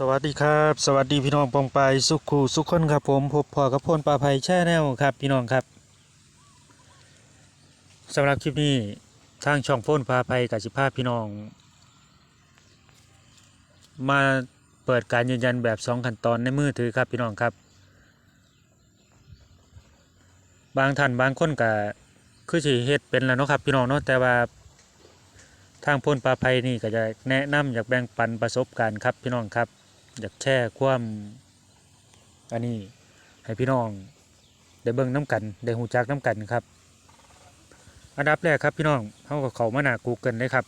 สวัสดีครับสวัสดีพี่น้องปองไปสุขูสุขคนครับผมพบพอกับพลปลาภัยแช่แนวครับพี่น้องครับสำหรับคลิปนี้ทางช่องพ่นปลาภัยกับสิภาพพี่น้อง มาเปิดการยืนยันแบบสองขั้นตอนในมือถือครับพี่น้องครับ บางท่านบางคนก็คือสิเฮ็ดเป็นแล้วเนาะครับพี่น้องเนาะแต่ว่าทางพ่นปลาภัยนี่ก็จะแนะนำอยากแบ่งปันประสบการณ์ครับพี่น้องครับ อยากแชร์ความอันนี้ให้พี่น้อง ได้เบิ่งน้ำกัน ได้หูจักน้ำกันครับ อันดับแรกครับพี่น้องเขาก็เขามาหนา Google เลยครับ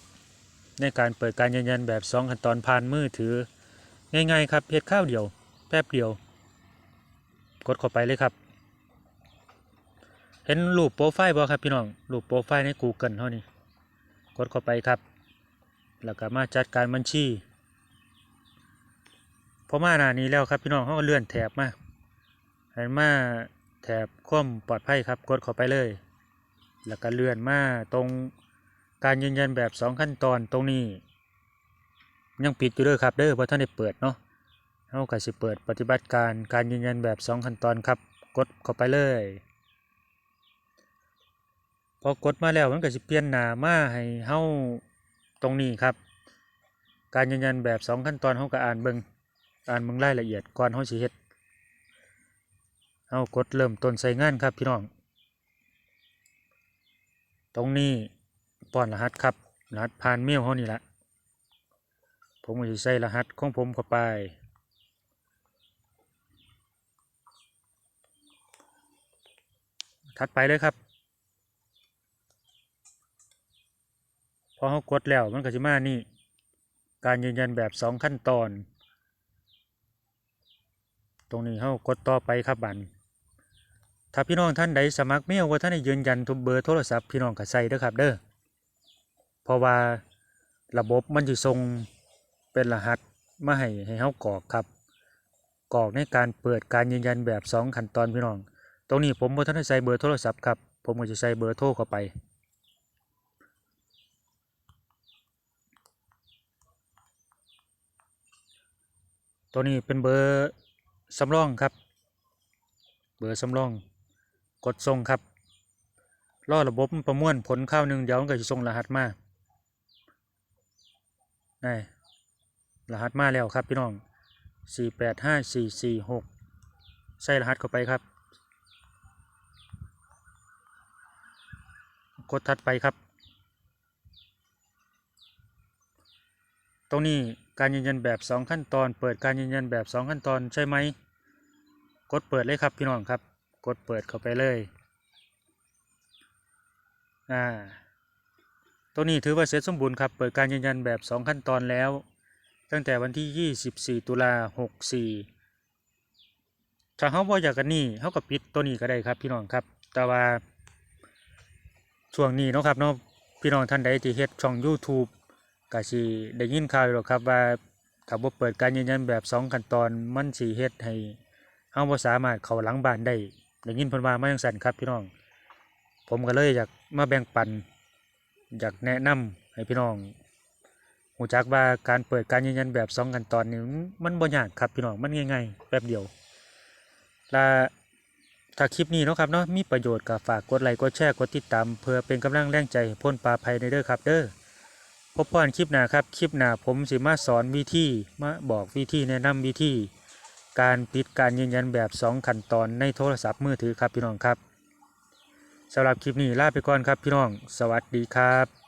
ในการเปิดการยืนยันแบบ2ขั้นตอนผ่านมือถือ ง่ายๆครับเพียข้าวเดียว แป๊บเดียว กดเข้าไปเลยครับ เห็นรูปโปรไฟล์บ่ครับพี่น้องรูปโปรไฟล์ใน Google เท่านี้กดเข้าไปครับ แล้วก็มาจัดการบัญชี พอมาหน้านี้แล้วครับพี่น้องเขาก็เลื่อนแถบมาห็นมาแถบความปลอดภัยครับกดเข้าไปเลย แล้วก็เลื่อนมาตรงการยืนยันแบบสองขั้นตอนตรงนี้ ยังปิดอยู่เด้อครับเด้อเพราะท่านได้เปิดเนาะเขาก็สิเปิดปฏิบัติการการยืนยันแบบสองขั้นตอนครับ กดเข้าไปเลยพอกดมาแล้วมันก็สิเปลี่ยนหน้ามาให้เฮาตรงนี้ครับ การยืนยันแบบสองขั้นตอนเฮาก็อ่านเบิ่ง อ่านมืองรายละเอียดก่อนเฮาสิเฮ็ดเอากดเริ่มต้นใส่งานครับพี่น้อง ตรงนี้ป้อนรหัสครับ รหัสผ่านเมลเฮานี่ละผมก็สิใส่รหัสของผมเข้าไปถัดไปเลยครับ พอเขากดแล้วมันก็จะมานี่ การยืนยันแบบสองขั้นตอน ตรงนี้เขากดต่อไปครับบันถ้าพี่น้องท่านใดสมัครเมลว่าท่านได้ยืนยันทุกเบอร์โทรศัพท์พี่น้องก็ใส่เด้อครับเด้อเพราะว่าระบบมันจะส่งเป็นรหัสมาให้ให้เขากรอกครับกรอกในการเปิดการยืนยันแบบสองขั้นตอนพี่น้อง ตรงนี้ผมบ่ท่านใส่เบอร์โทรศัพท์ครับผมก็จะใส่เบอร์โทรเข้าไปตัวนี้เป็นเบอร์ สำรองครับ เบอร์สำรอง กดส่งครับรอระบบประมวลผลข้าวหนึ่งเดี๋ยวมันก็จะส่งรหัสมานี่รหัสมาแล้วครับพี่น้องสี่แปดห้าสี่สี่หกใส่รหัสเข้าไปครับ กดถัดไปครับ ตรงนี้ การยืนยันแบบ 2 ขั้นตอน เปิดการยืนยันแบบ 2 ขั้นตอนใช่ไหม กดเปิดเลยครับพี่น้องครับ กดเปิดเข้าไปเลยอ่าตรงนี้ถือว่าเสร็จสมบูรณ์ครับ เปิดการยืนยันแบบ 2 ขั้นตอนแล้ว ตั้งแต่วันที่ 24 ตุลา64ถ้าเขาบ่าอยากกันนี่เขาก็ปิดตัวนี้ก็ได้ครับพี่น้องครับ แต่ว่าช่วงนี้นะครับเนาะพี่น้องท่านใดที่เฮ็ดช่อง YouTube ก็สิได้ยินข่าวอยู่หรอกครับว่าถ้าบ่เปิดการยืนยันแบบ 2 ขั้นตอนมันสิเฮ็ดให้เฮาบ่สามารถเข้าหลังบ้านได้ได้ยินเพิ่นว่ามาจังซั่นครับพี่น้อง ผมก็เลยอยากมาแบ่งปัน อยากแนะนำให้พี่น้องหูจักว่าการเปิดการยืนยันแบบ 2 ขั้นตอนนี่มันบ่ยากครับพี่น้องมันง่ายๆแป๊บเดียวและถ้าคลิปนี้เนาะครับเนาะมีประโยชน์ก็ฝากกดไลค์กดแชร์กดติดตาม เพื่อเป็นกำลังแรงใจพ้นปลาภัยในเด้อครับเด้อ พบพรคลิปหน้าครับ คลิปหน้าผมสิมาสอนวิธีมาบอกวิธีแนะนำวิธี การปิดการยืนยันแบบ 2 ขั้นตอนในโทรศัพท์มือถือครับพี่น้องครับสำหรับคลิปนี้ลาไปก่อนครับพี่น้อง สวัสดีครับ